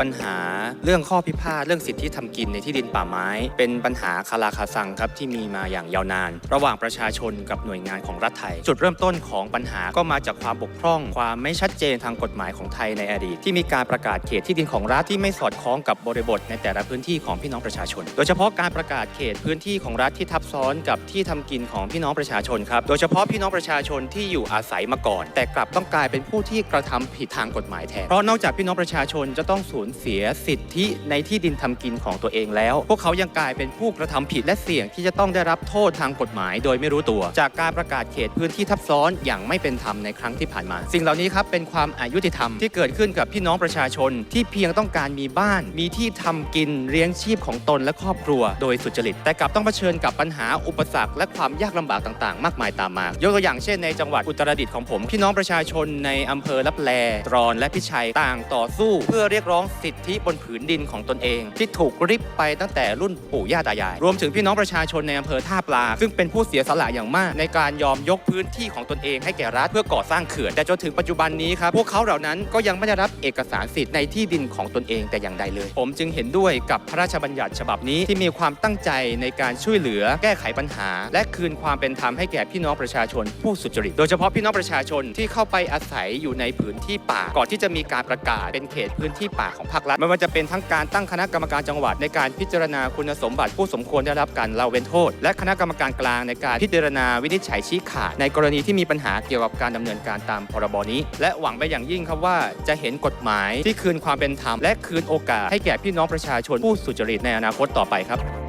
ปัญหาเรื่องข้อพิพาทเรื่องสิทธิทำกินในที่ดินป่าไม้ เป็นปัญหาคาราคาซังครับที่มีมาอย่างยาวนาน ระหว่างประชาชนกับหน่วยงานของรัฐไทย จุดเริ่มต้นของปัญหาก็มาจากความบกพร่อง ความไม่ชัดเจนทางกฎหมายของไทยในอดีต ที่มีการประกาศเขตที่ดินของรัฐที่ไม่สอดคล้องกับบริบทในแต่ละพื้นที่ของพี่น้องประชาชน โดยเฉพาะการประกาศเขตพื้นที่ของรัฐที่ทับซ้อนกับที่ทำกินของพี่น้องประชาชนครับโดยเฉพาะพี่น้องประชาชนที่อยู่อาศัยมาก่อน แต่กลับต้องกลายเป็นผู้ที่กระทำผิดทางกฎหมายแทนเพราะนอกจากพี่น้องประชาชนจะต้องสูญเสียสิทธิในที่ดินทำกินของตัวเองแล้ว พวกเขายังกลายเป็นผู้กระทำผิดและเสี่ยงที่จะต้องได้รับโทษทางกฎหมาย โดยไม่รู้ตัว จากการประกาศเขตพื้นที่ทับซ้อนอย่างไม่เป็นธรรมในครั้งที่ผ่านมา สิ่งเหล่านี้ครับเป็นความอายุติธรรมที่เกิดขึ้นกับพี่น้องประชาชน ที่เพียงต้องการมีบ้าน มีที่ทำกินเลี้ยงชีพของตนและครอบครัว โดยสุจริต แต่กลับต้องเผชิญกับปัญหาอุปสรรคและความยากลำบากต่างๆ มากมายตามมา ยกตัวอย่างเช่นในจังหวัดอุตรดิตถ์ของผม พี่น้องประชาชนในอำเภอลับแลตรอนและพิชัยต่างต่อสู้ เพื่อเรียกร้องสิทธิบนผืนดินของตนเอง ที่ถูกริบไปตั้งแต่รุ่นปู่ย่าตายาย รวมถึงพี่น้องประชาชนในอำเภอท่าปลา ซึ่งเป็นผู้เสียสละอย่างมาก ในการยอมยกพื้นที่ของตนเองให้แก่รัฐเพื่อก่อสร้างเขื่อนแต่จนถึงปัจจุบันนี้ครับพวกเขาเหล่านั้นก็ยังไม่ได้รับเอกสารสิทธิ์ในที่ดินของตนเองแต่อย่างใดเลย ผมจึงเห็นด้วยกับพระราชบัญญัติฉบับนี้ที่มีความตั้งใจในการช่วยเหลือ แก้ไขปัญหา และคืนความเป็นธรรมให้แก่พี่น้องประชาชน ผู้สุจริตโดยเฉพาะพี่น้องประชาชนที่เข้าไปอาศัยอยู่ในพื้นที่ป่าก่อนที่จะมีการประกาศเป็นเขตพื้นที่ป่าของภาครัฐไม่ว่าจะเป็นทั้งการตั้งคณะกรรมการจังหวัด ในการพิจารณาคุณสมบัติผู้สมควรได้รับการละเว้นโทษ และคณะกรรมการกลางในการพิจารณาวินิจฉัยชี้ขาดในกรณีที่มีปัญหาเกี่ยวกับการดำเนินการตามพรบนี้ และหวังไปอย่างยิ่งครับว่าจะเห็นกฎหมายที่คืนความเป็นธรรมและคืนโอกาสให้แก่พี่น้องประชาชนผู้สุจริตในอนาคตต่อไปครับ